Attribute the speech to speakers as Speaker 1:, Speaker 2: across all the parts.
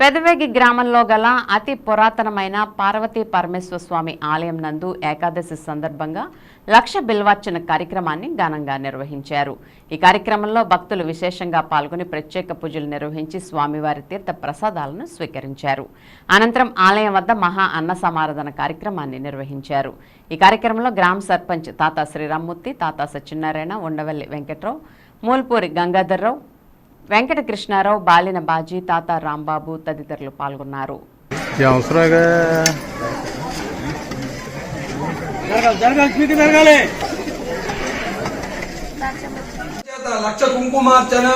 Speaker 1: పెదవేగి గ్రామంలో గల అతి పురాతనమైన పార్వతీ పరమేశ్వర స్వామి ఆలయం నందు ఏకాదశి సందర్భంగా లక్ష బిల్వార్చన కార్యక్రమాన్ని ఘనంగా నిర్వహించారు. ఈ కార్యక్రమంలో భక్తులు విశేషంగా పాల్గొని ప్రత్యేక పూజలు నిర్వహించి స్వామివారి తీర్థ ప్రసాదాలను స్వీకరించారు. అనంతరం ఆలయం వద్ద మహా అన్న సమారాధన కార్యక్రమాన్ని నిర్వహించారు. ఈ కార్యక్రమంలో గ్రామ సర్పంచ్ తాతా శ్రీరామ్మూర్తి తాతా సత్యనారాయణ ఉండవల్లి వెంకట్రావు మూల్పూరి గంగాధర్రావు వెంకట కృష్ణారావు బాలిన బాజీ తాత రాంబాబు తదితరులు పాల్గొన్నారు.
Speaker 2: లక్ష కుంకుమార్చన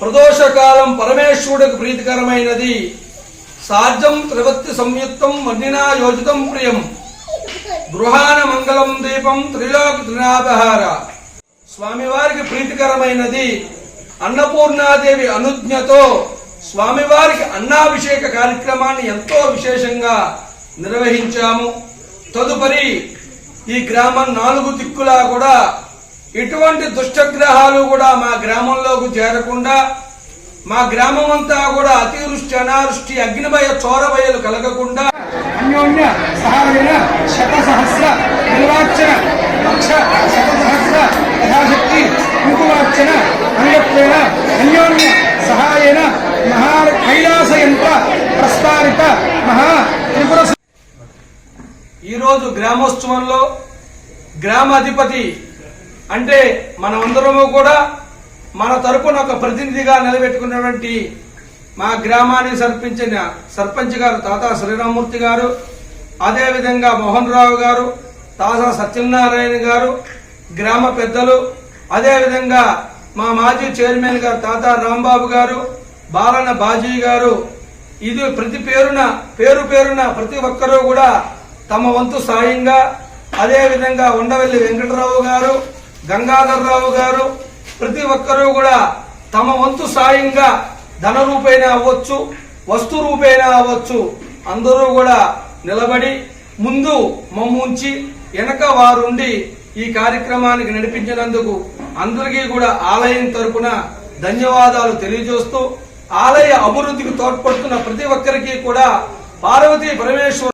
Speaker 2: ప్రదోషకాలం పరమేశ్వరుడికి ప్రీతికరమైనది. సాధ్యం త్రివత్తి సంయుక్తం వర్ణినా యోజితం ప్రియం. గృహాన మంగళం దీపం త్రిలోక త్రినాభహార స్వామివారికి ప్రీతికరమైనది. అన్నపూర్ణాదేవి అనుజ్ఞతో స్వామివారికి అన్నాభిషేక కార్యక్రమాన్ని ఎంతో విశేషంగా నిర్వహించాము. తదుపరి ఈ గ్రామం నాలుగు దిక్కులా కూడా ఎటువంటి దుష్టగ్రహాలు కూడా మా గ్రామంలోకి చేరకుండా మా గ్రామం అంతా కూడా అతివృష్టి అనావృష్టి అగ్నిభయ చోరవయలు కలగకుండా
Speaker 3: అన్యోన్య సహాయన శత సహస్ర నిర్వాచన లక్ష శత సహస్ర కుంకుమార్చన అంగత్వేన అన్యోన్య సహాయన మహా కైలాస యంత్ర ప్రస్తారిత మహా త్రిపుర
Speaker 2: ఈరోజు గ్రామోత్సవంలో గ్రామాధిపతి అంటే మనమందరము కూడా మన తరపున ఒక ప్రతినిధిగా నిలబెట్టుకున్నటువంటి మా గ్రామానికి సర్పించిన సర్పంచ్ గారు తాతా శ్రీరామూర్తి గారు అదేవిధంగా మోహన్ రావు గారు తాతా సత్యనారాయణ గారు గ్రామ పెద్దలు అదేవిధంగా మా మాజీ చైర్మన్ గారు తాతా రాంబాబు గారు బాలన బాజీ గారు ఇది ప్రతి పేరున పేరు పేరున ప్రతి ఒక్కరూ కూడా తమ వంతు సాయంగా అదేవిధంగా ఉండవల్లి వెంకటరావు గారు గంగాధర్రావు గారు ప్రతి ఒక్కరూ కూడా తమ వంతు సాయంగా ధన రూపేణ అవ్వచ్చు వస్తు రూపేణ అవ్వచ్చు అందరూ కూడా నిలబడి ముందు మమ్ముంచి వెనక వారుండి ఈ కార్యక్రమానికి నడిపించినందుకు అందరికీ కూడా ఆలయం తరపున ధన్యవాదాలు తెలియజేస్తూ ఆలయ అభివృద్ధికి తోడ్పడుతున్న ప్రతి ఒక్కరికి కూడా పార్వతీ పరమేశ్వర